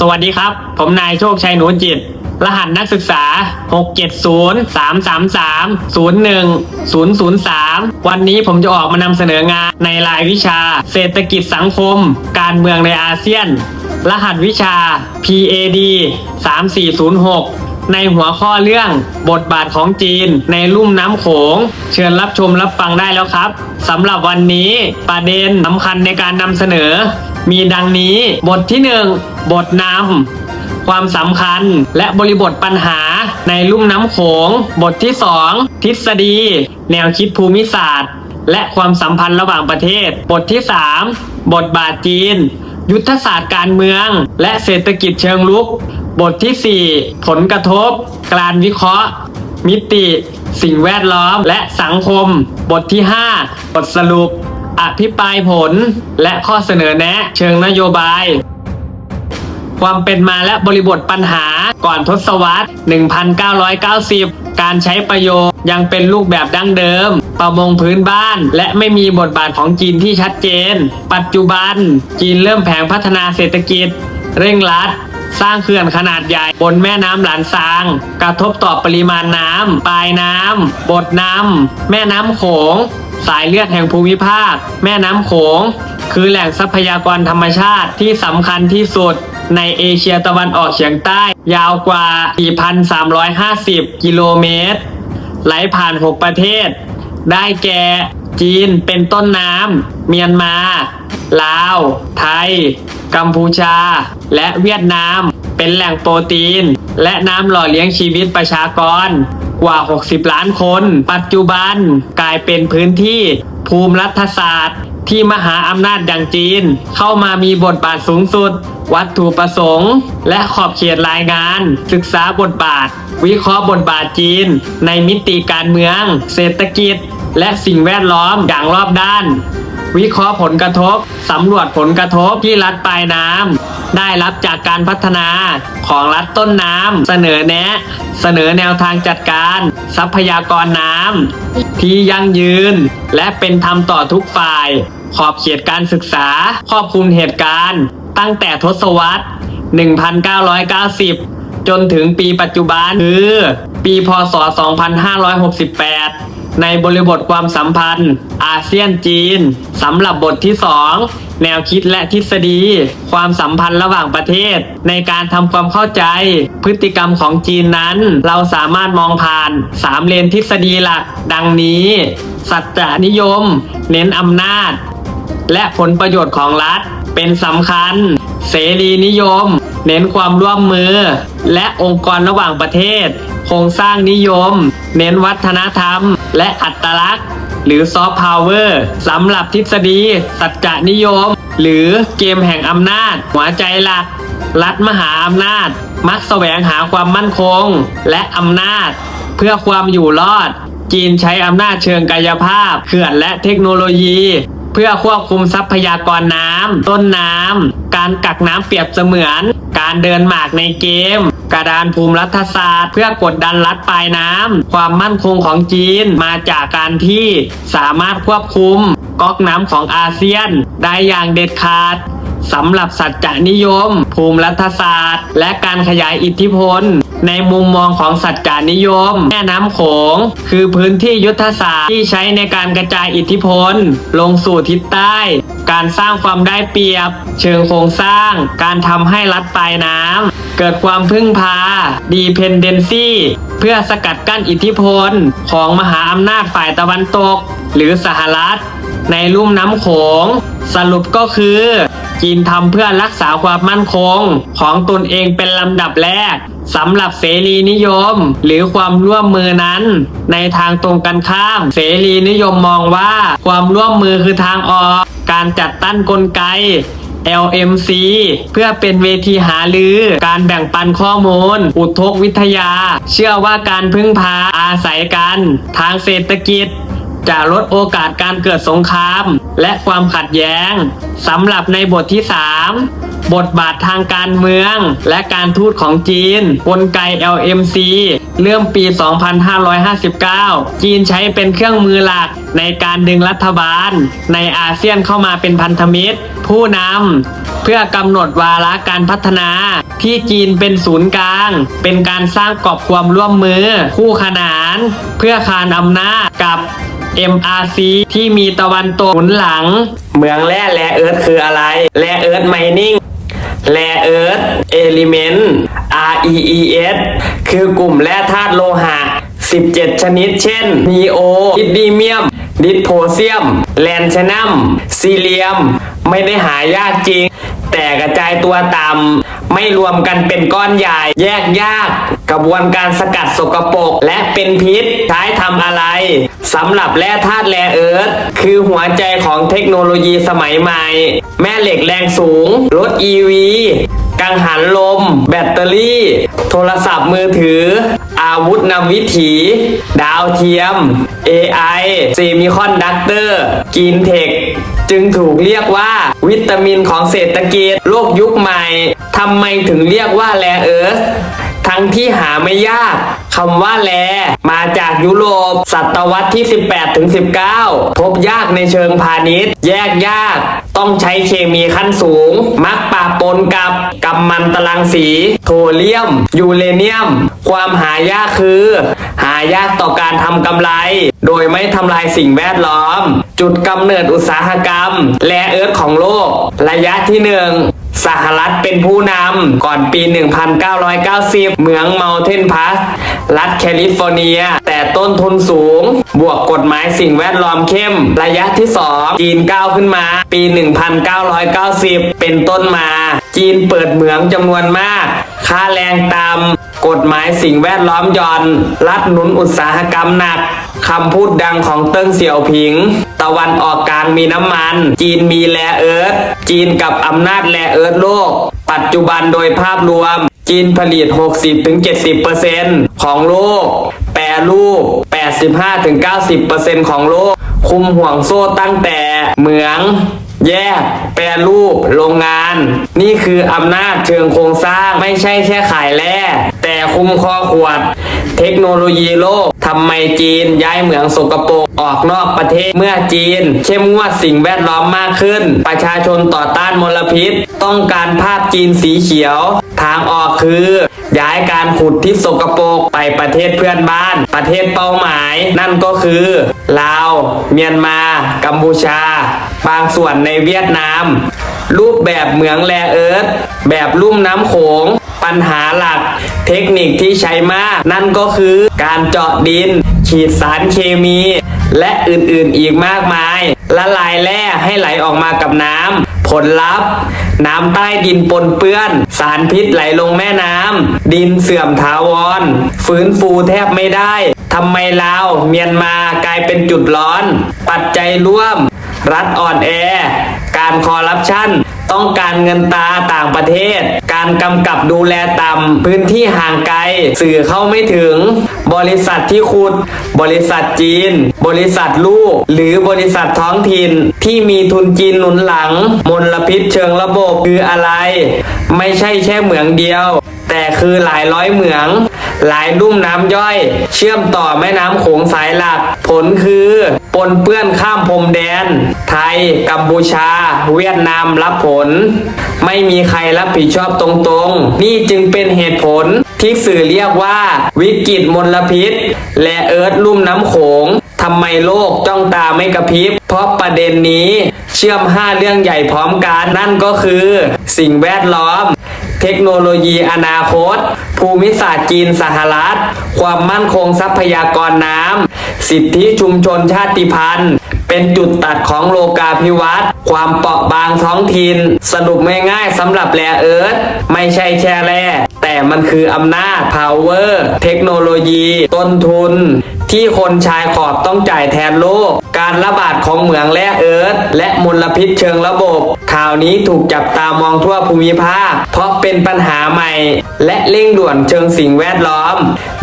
สวัสดีครับ ผมนายโชคชัยหนูจิต รหัสนักศึกษา 670-333-01-003 วันนี้ผมจะออกมานำเสนองานในรายวิชา เศรษฐกิจสังคม การเมืองในอาเซียน รหัสวิชา PAD 3406 ในหัวข้อเรื่องบทบาทของจีนในลุ่มน้ำโขง เชิญรับชมรับฟังได้แล้วครับสำหรับวันนี้ประเด็นสำคัญในการนำเสนอ มีดังนี้ บทที่ 1 บทนำความสำคัญและบริบทปัญหาในลุ่มน้ำโขง บทที่ 2 ทฤษฎี แนวคิดภูมิศาสตร์ และความสัมพันธ์ระหว่างประเทศ บทที่ 3 บทบาทจีน ยุทธศาสตร์การเมือง และเศรษฐกิจเชิงลุก บทที่ 4 ผลกระทบ การวิเคราะห์ มิติ สิ่งแวดล้อมและสังคม บทที่ 5 บทสรุป อภิปรายผลและข้อเสนอแนะเชิงนโยบาย ความเป็นมาและบริบทปัญหาก่อนทศวรรษ 1990 การใช้ประโยชน์ยังเป็นรูปแบบดั้งเดิม ประมงพื้นบ้าน และไม่มีบทบาทของจีนที่ชัดเจน ปัจจุบัน จีนเริ่มแผงพัฒนาเศรษฐกิจ เร่งรัดสร้างเขื่อนขนาดใหญ่บนแม่น้ำหลานซาง กระทบต่อปริมาณน้ำปลายน้ำบทน้ำแม่น้ำโขง สายเลือดแห่งภูมิภาค แม่น้ำโขง คือแหล่งทรัพยากรธรรมชาติที่สำคัญที่สุดในเอเชียตะวันออกเฉียงใต้ ยาวกว่า 4,350 กิโลเมตร ไหลผ่าน 6 ประเทศ ได้แก่ จีนเป็นต้นน้ำ เมียนมา ลาว ไทย กัมพูชา และเวียดนาม เป็นแหล่งโปรตีน และน้ำหล่อเลี้ยงชีวิตประชากร กว่า 60 ล้านคน ปัจจุบันกลายเป็นพื้นที่ภูมิรัฐศาสตร์ ที่มหาอำนาจอย่างจีน เข้ามามีบทบาทสูงสุด วัตถุประสงค์ และขอบเขตรายงาน ศึกษาบทบาท วิเคราะห์บทบาทจีน ในมิติการเมือง เศรษฐกิจ และสิ่งแวดล้อมอย่างรอบด้าน วิเคราะห์ผลกระทบสำรวจผลกระทบที่รัฐปลายน้ำ ได้รับจากการพัฒนาของรัฐต้นน้ำเสนอแนะ เสนอแนวทางจัดการ ทรัพยากรน้ำที่ยั่งยืน และเป็นธรรมต่อทุกฝ่าย ขอบเขตการศึกษาครอบคลุมเหตุการณ์ ตั้งแต่ทศวรรษ 1990 จนถึงปีปัจจุบันคือปีพศ 2568 ในบริบทความสัมพันธ์ อาเซียนจีนสำหรับบทที่ 2 แนวคิดและทฤษฎี ความสัมพันธ์ระหว่างประเทศ ในการทำความเข้าใจ พฤติกรรมของจีนนั้น เราสามารถมองผ่าน3เลนทฤษฎีหลัก ดังนี้ สัจจนิยม เน้นอำนาจ และผลประโยชน์ของรัฐ เป็นสำคัญ เสรีนิยม เน้นความร่วมมือ และองค์กรระหว่างประเทศ โครงสร้างนิยม เน้นวัฒนธรรม และอัตลักษณ์ หรือซอฟต์พาวเวอร์สำหรับทฤษฎี สัจจนิยม หรือเกมแห่งอำนาจ หัวใจหลัก รัฐมหาอำนาจ มักแสวงหาความมั่นคง และอำนาจ เพื่อความอยู่รอด จีนใช้อำนาจเชิงกายภาพ เขื่อนและเทคโนโลยี เพื่อควบคุมทรัพยากรน้ำ ต้นน้ำ การกักน้ำเปรียบเสมือน การเดินหมากในเกม กระดานภูมิรัฐศาสตร์ เพื่อกดดันรัฐปลายน้ำ ความมั่นคงของจีนมาจากการที่สามารถควบคุมก๊อกน้ำของอาเซียนได้อย่างเด็ดขาด สำหรับสัจจนิยม ภูมิรัฐศาสตร์ และการขยายอิทธิพล ในมุมมองของสัจจานิยม แม่น้ำโขง คือพื้นที่ยุทธศาสตร์ที่ใช้ในการกระจายอิทธิพล ลงสู่ทิศใต้ การสร้างความได้เปรียบ เชิงโครงสร้าง การทำให้รัฐปลายน้ำเกิดความพึ่งพา dependency เพื่อสกัดกั้นอิทธิพลของมหาอำนาจฝ่ายตะวันตก หรือสหรัฐ ในลุ่มน้ำโขง สรุปก็คือจีนทำเพื่อรักษาความมั่นคง ของตนเองเป็นลำดับแรกสำหรับเสรีนิยม หรือความร่วมมือนั้น ในทางตรงกันข้าม เสรีนิยมมองว่า ความร่วมมือคือทางออก การจัดตั้นกลไก LMC เพื่อเป็นเวทีหารือ การแบ่งปันข้อมูล อุทกวิทยา เชื่อว่าการพึ่งพาอาศัยกัน ทางเศรษฐกิจ จะลดโอกาสการเกิดสงคราม และความขัดแย้งสำหรับในบทที่ 3 บทบาททางการเมือง และการทูตของจีน กลไก LMC เริ่มปี 2559 จีนใช้เป็นเครื่องมือหลักในการดึงรัฐบาล ในอาเซียนเข้ามาเป็นพันธมิตร ผู้นำเพื่อกำหนดวาระการพัฒนาที่จีนเป็นศูนย์กลาง เป็นการสร้างกรอบความร่วมมือ คู่ขนาน เพื่อคานอำนาจกับ MRC ที่มีตะวันตกหนุนหลัง เมืองแร่แร่เอิร์ธคืออะไร แร่เอิร์ธไมนิ่งแร่เอิร์ธเอลิเมนต์ REES คือกลุ่มแร่ธาตุโลหะ 17 ชนิด เช่นนีโออิดดีเมียม ดิสโพเซียม แลนชนัมซีเลียม ไม่ได้หายากจริง แต่กระจายตัวต่ำไม่รวมกันเป็นก้อนใหญ่ แยกยาก กระบวนการสกัดสกปรกและเป็นพิษใช้ทำอะไรสำหรับแร่ธาตุแร่เอิร์ธคือหัวใจของเทคโนโลยีสมัยใหม่ แม่เหล็กแรงสูง รถ EV กังหันลม แบตเตอรี่ โทรศัพท์มือถือ อาวุธนำวิถี ดาวเทียม AI เซมิคอนดักเตอร์กินเทคจึงถูกเรียกว่าวิตามินของเศรษฐกิจโลกยุคใหม่ทำไมถึงเรียกว่าแร่เอิร์ธ ทั้งที่หาไม่ยากคำว่าแล มาจากยุโรป ศตวรรษที่ 18ถึง19 พบยากในเชิงพาณิชย์ แยกยาก ต้องใช้เคมีขั้นสูง มักปะปนกับกัมมันตรังสี โทเลียม ยูเรเนียม ความหายากคือ หายากต่อการทำกำไร โดยไม่ทำลายสิ่งแวดล้อม จุดกำเนิดอุตสาหกรรม และเอิร์ธของโลก ระยะที่หนึ่ง สหรัฐเป็นผู้นำก่อนปี 1990 เมืองเมาเทนพัสรัฐแคลิฟอร์เนีย แต่ต้นทุนสูง บวกกฎหมายสิ่งแวดล้อมเข้ม ระยะที่ 2 จีนก้าวขึ้นมา ปี 1990 เป็นต้นมา จีนเปิดเหมืองจำนวนมาก ค่าแรงต่ำกฎหมายสิ่งแวดล้อมหย่อน รัฐหนุนอุตสาหกรรมหนัก คำพูดดังของเติ้งเสี่ยวผิง ตะวันออกกลางมีน้ำมัน จีนมีแร่เอิร์ธจีนกับอำนาจแร่เอิร์ธโลก ปัจจุบันโดยภาพรวม จีนผลิต 60-70%ของโลก แปรรูป 85-90%ของโลก คุมห่วงโซ่ตั้งแต่เหมือง แยก แปรรูป โรงงาน นี่คืออำนาจเชิงโครงสร้างไม่ใช่แค่ขายแร่แต่คุมคอขวด เทคโนโลยีโลกทำไมจีนย้ายเหมืองสกปรกออกนอกประเทศเมื่อจีน เข้มงวดสิ่งแวดล้อมมากขึ้น ประชาชนต่อต้านมลพิษ ต้องการภาพจีนสีเขียว ทางออกคือ ย้ายการขุดที่สกปรกไปประเทศเพื่อนบ้าน ประเทศเป้าหมาย นั่นก็คือลาว เมียนมา กัมพูชา บางส่วนในเวียดนาม รูปแบบเหมืองแร่เอิร์ธแบบลุ่มน้ำโขง ปัญหาหลัก เทคนิคที่ใช้มาก นั่นก็คือการเจาะดิน ฉีดสารเคมี และอื่นๆอีกมากมาย ละลายแร่ให้ไหลออกมากับน้ำผลลัพธ์น้ำใต้ดินปนเปื้อน สารพิษไหลลงแม่น้ำ ดินเสื่อมถาวร ฟื้นฟูแทบไม่ได้ ทำไมลาว เมียนมากลายเป็นจุดร้อน ปัจจัยร่วม รัฐอ่อนแอ การคอร์รัปชันต้องการเงินตาต่างประเทศ การกำกับดูแลต่ำพื้นที่ห่างไกล สื่อเข้าไม่ถึง บริษัทที่ขุด บริษัทจีน บริษัทลูก หรือบริษัทท้องถิ่นที่มีทุนจีนหนุนหลัง มลพิษเชิงระบบคืออะไร ไม่ใช่แค่เหมืองเดียว แต่คือหลายร้อยเหมือง หลายลุ่มน้ำย่อย เชื่อมต่อแม่น้ำโขงสายหลัก ผลคือปนเปื้อนข้ามพรมแดน ไทย กัมพูชา เวียดนามรับผล ไม่มีใครรับผิดชอบตรงๆ นี่จึงเป็นเหตุผลที่สื่อเรียกว่า วิกฤตมลพิษ และเอิร์ธลุ่มน้ำโขงทำไมโลกจ้องตาไม่กระพริบ เพราะประเด็นนี้เชื่อม 5 เรื่องใหญ่พร้อมกัน นั่นก็คือ สิ่งแวดล้อม เทคโนโลยีอนาคต ภูมิศาสตร์จีนสหรัฐ ความมั่นคงทรัพยากรน้ำ สิทธิชุมชนชาติพันธุ์ เป็นจุดตัดของโลกาภิวัตน์ความเปราะบางท้องถิ่น สรุปง่ายๆสำหรับแร่เอิร์ธไม่ใช่แค่แร่แต่มันคืออำนาจ power เทคโนโลยี ต้นทุน ที่คนชายขอบต้องจ่ายแทนโลก การระบาดของเหมืองแร่เอิร์ธและมลพิษเชิงระบบ ข่าวนี้ถูกจับตามองทั่วภูมิภาค เพราะเป็นปัญหาใหม่ และเร่งด่วนเชิงสิ่งแวดล้อม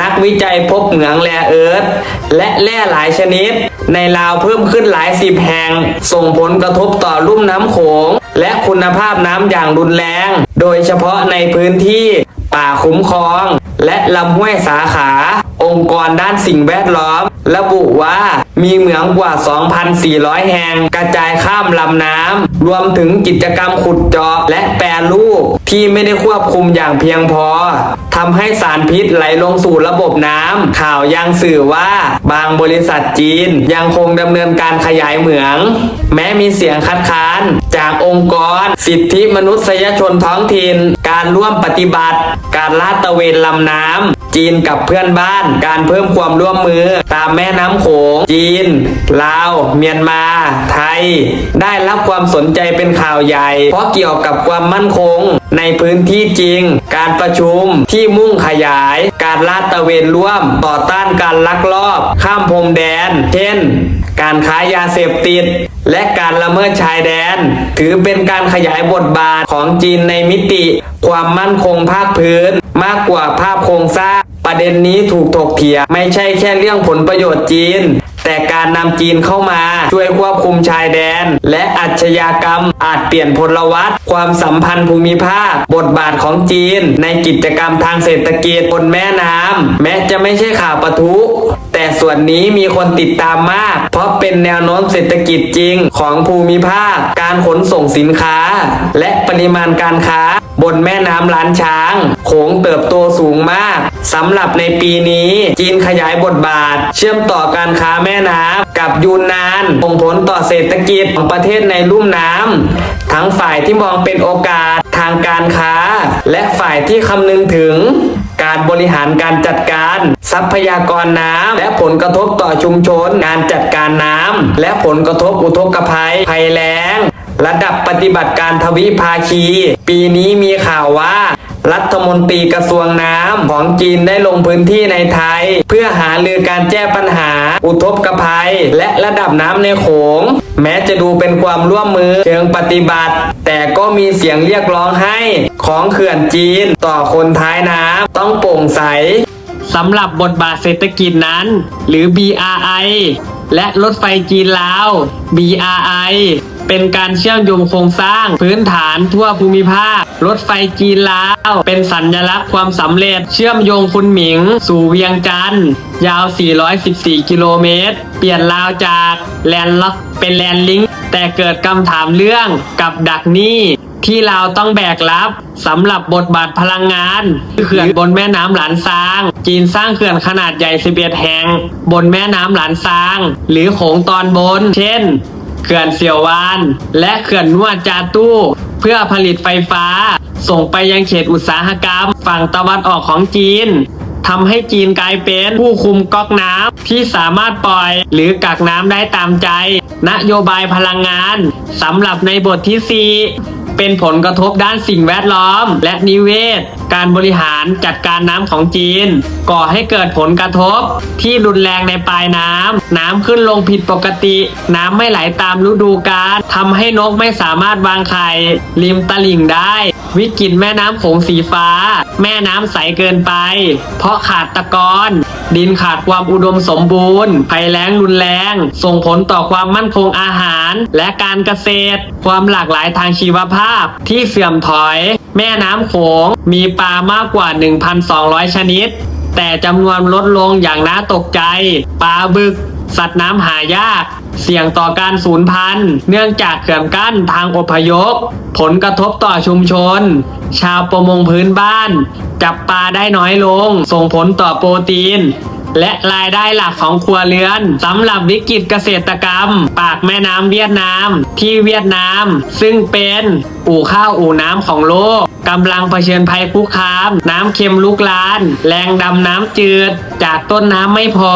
นักวิจัยพบเหมืองแร่เอิร์ธและแร่หลายชนิด ในลาวเพิ่มขึ้นหลายสิบแห่ง ส่งผลกระทบต่อลุ่มน้ำโขง และคุณภาพน้ำอย่างรุนแรง โดยเฉพาะในพื้นที่ป่าคุ้มครอง และลำห้วยสาขา องค์กรด้านสิ่งแวดล้อม ระบุว่ามีเหมืองกว่า 2,400 แห่ง กระจายข้ามลำน้ำ รวมถึงกิจกรรมขุดเจาะและแปรรูปที่ไม่ได้ควบคุมอย่างเพียงพอ ทำให้สารพิษไหลลงสู่ระบบน้ำข่าวยังสื่อว่าบางบริษัทจีนยังคงดำเนินการขยายเหมือง แม้มีเสียงคัดค้าน จากองค์กร สิทธิมนุษยชนท้องถิ่น การร่วมปฏิบัติ การลาดตระเวนลำน้ำ จีนกับเพื่อนบ้านการเพิ่มความร่วมมือตามแม่น้ำโขง จีน ลาว เมียนมา ไทย ได้รับความสนใจเป็นข่าวใหญ่ เพราะเกี่ยวกับความมั่นคงในพื้นที่จริง การประชุมที่มุ่งขยาย การลาดตระเวนร่วม ต่อต้านการลักลอบ ข้ามพรมแดน เช่น การค้ายาเสพติด และการละเมิดชายแดน ถือเป็นการขยายบทบาทของจีนในมิติ ความมั่นคงภาคพื้น มากกว่าภาพโครงสร้าง ประเด็นนี้ถูกถกเถียงไม่ใช่แค่เรื่องผลประโยชน์จีน แต่การนำจีนเข้ามาช่วยควบคุมชายแดน และอาชญากรรมอาจเปลี่ยนพลวัตความสัมพันธ์ภูมิภาค บทบาทของจีน ในกิจกรรมทางเศรษฐกิจบนแม่น้ำแม้จะไม่ใช่ข่าวประทุแต่ส่วนนี้มีคนติดตามมาก เพราะเป็นแนวโน้มเศรษฐกิจจริงของภูมิภาค การขนส่งสินค้า และปริมาณการค้า บนแม่น้ำล้านช้าง โขงเติบโตสูงมากสำหรับในปีนี้จีนขยายบทบาท เชื่อมต่อการค้าแม่น้ำกับยูนนานส่งผลต่อเศรษฐกิจของประเทศในลุ่มน้ำทั้งฝ่ายที่มองเป็นโอกาสทางการค้า และฝ่ายที่คำนึงถึงการบริหารการจัดการ ทรัพยากรน้ำและผลกระทบต่อชุมชน การจัดการน้ำและผลกระทบอุทกภัยภัยแล้ง ระดับปฏิบัติการทวิภาคี ปีนี้มีข่าวว่า รัฐมนตรีกระทรวงน้ำของจีนได้ลงพื้นที่ในไทย เพื่อหารือการแก้ปัญหา อุทกภัย และระดับน้ำในโขง แม้จะดูเป็นความร่วมมือเชิงปฏิบัติ แต่ก็มีเสียงเรียกร้องให้ของเขื่อนจีนต่อคนท้ายน้ำต้องโปร่งใสสำหรับบทบาทเศรษฐกิจนั้น หรือ BRI และรถไฟจีนลาว BRI เป็นการเชื่อมโยงโครงสร้าง พื้นฐานทั่วภูมิภาค รถไฟจีนลาว เป็นสัญลักษณ์ความสำเร็จ เชื่อมโยงคุณหมิง สู่เวียงจันทร์ยาว 414 กิโลเมตร เปลี่ยนลาวจากแลนล็อกเป็นแลนลิงแต่เกิดคำถามเรื่องกับดักหนี้ที่เราวต้องแบกรับสำหรับบทบาทพลังงานเขื่อนบนแม่น้ำหลานซาง จีนสร้างเขื่อนขนาดใหญ่ 11 แห่ง บนแม่น้ำหลานซาง หรือโขงตอนบน เช่น เขื่อนเสียววาน และเขื่อนนวดจาตู้ เพื่อผลิตไฟฟ้า ส่งไปยังเขตอุตสาหกรรม ฝั่งตะวันออกของจีนทำให้จีนกลายเป็นผู้คุมก๊อกน้ำที่สามารถปล่อยหรือกักน้ำได้ตามใจ นโยบายพลังงานสำหรับในบทที่ 4 เป็นผลกระทบด้านสิ่งแวดล้อม และนิเวศ การบริหารจัดการน้ำของจีน ก่อให้เกิดผลกระทบ ที่รุนแรงในปลายน้ำ น้ำขึ้นลงผิดปกติ น้ำไม่ไหลตามฤดูกาลทำให้นกไม่สามารถวางไข่ริมตลิ่งได้ วิกฤตแม่น้ำโขงสีฟ้า แม่น้ำใสเกินไป เพราะขาดตะกอนดินขาดความอุดมสมบูรณ์ ภัยแล้งรุนแรง ส่งผลต่อความมั่นคงอาหาร และการเกษตร ความหลากหลายทางชีวภาพที่เสื่อมถอย แม่น้ำโขงมีปลามากกว่า 1,200 ชนิด แต่จำนวนลดลงอย่างน่าตกใจ ปลาบึก สัตว์น้ำหายาก เสี่ยงต่อการสูญพันธุ์ เนื่องจากเขื่อนกั้นทางอพยพ ผลกระทบต่อชุมชน ชาวประมงพื้นบ้าน จับปลาได้น้อยลง ส่งผลต่อโปรตีน และรายได้หลักของครัวเรือนสำหรับวิกฤตเกษตรกรรม ปากแม่น้ำเวียดนาม ที่เวียดนาม ซึ่งเป็น อู่ข้าวอู่น้ำของโลกกำลังเผชิญภัยคุกคาม น้ำเค็มลุกลาน แรงดำน้ำจืด จากต้นน้ำไม่พอ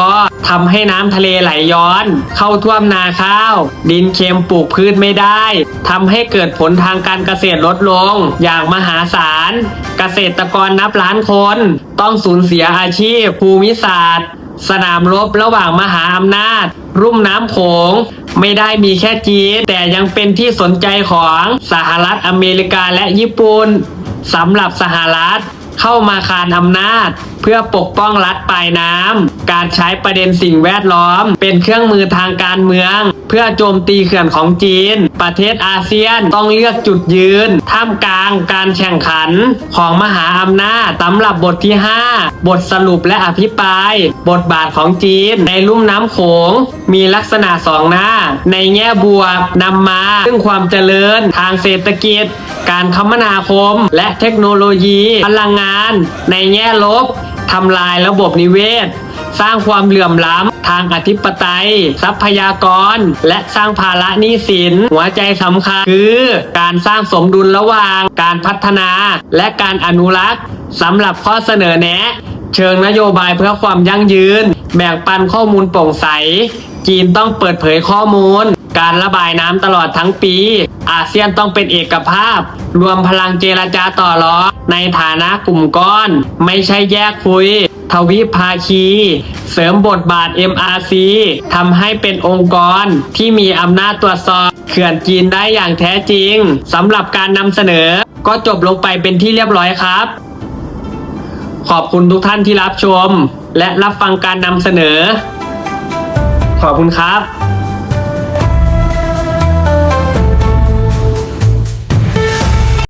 ทำให้น้ำทะเลไหลย้อน เข้าท่วมนาข้าว ดินเค็มปลูกพืชไม่ได้ทำให้เกิดผลทางการเกษตรลดลง อย่างมหาศาล เกษตรกรนับล้านคน ต้องสูญเสียอาชีพภูมิศาสตร์ สนามรบระหว่างมหาอำนาจ รุ่มน้ำโขง ไม่ได้มีแค่จีน แต่ยังเป็นที่สนใจของสหรัฐอเมริกาและญี่ปุ่นสำหรับสหรัฐ เข้ามาคานอำนาจ เพื่อปกป้องรัฐปลายน้ำ การใช้ประเด็นสิ่งแวดล้อม เป็นเครื่องมือทางการเมือง เพื่อโจมตีเขื่อนของจีน ประเทศอาเซียนต้องเลือกจุดยืน ท่ามกลางการแข่งขันของมหาอำนาจสำหรับบทที่ 5 บทสรุปและอภิปราย บทบาทของจีน ในลุ่มน้ำโขง มีลักษณะสองหน้า ในแง่บวกนำมาซึ่งความเจริญทางเศรษฐกิจ การคมนาคม และเทคโนโลยี พลังงาน ในแง่ลบทำลายระบบนิเวศ สร้างความเหลื่อมล้ำทางอธิปไตย ทรัพยากร และสร้างภาระหนี้สิน หัวใจสำคัญคือการสร้างสมดุลระหว่าง การพัฒนา และการอนุรักษ์สำหรับข้อเสนอแนะ เชิงนโยบายเพื่อความยั่งยืน แบ่งปันข้อมูลโปร่งใส จีนต้องเปิดเผยข้อมูล การระบายน้ำตลอดทั้งปี อาเซียนต้องเป็นเอกภาพ รวมพลังเจรจาต่อรองในฐานะกลุ่มก้อน ไม่ใช่แยกคุย ทวิภาคี เสริมบทบาท MRC ทำให้เป็นองค์กรที่มีอำนาจตรวจสอบเขื่อนจีนได้อย่างแท้จริงสำหรับการนำเสนอ ก็จบลงไปเป็นที่เรียบร้อยครับ ขอบคุณทุกท่านที่รับชม และรับฟังการนำเสนอ ขอบคุณครับ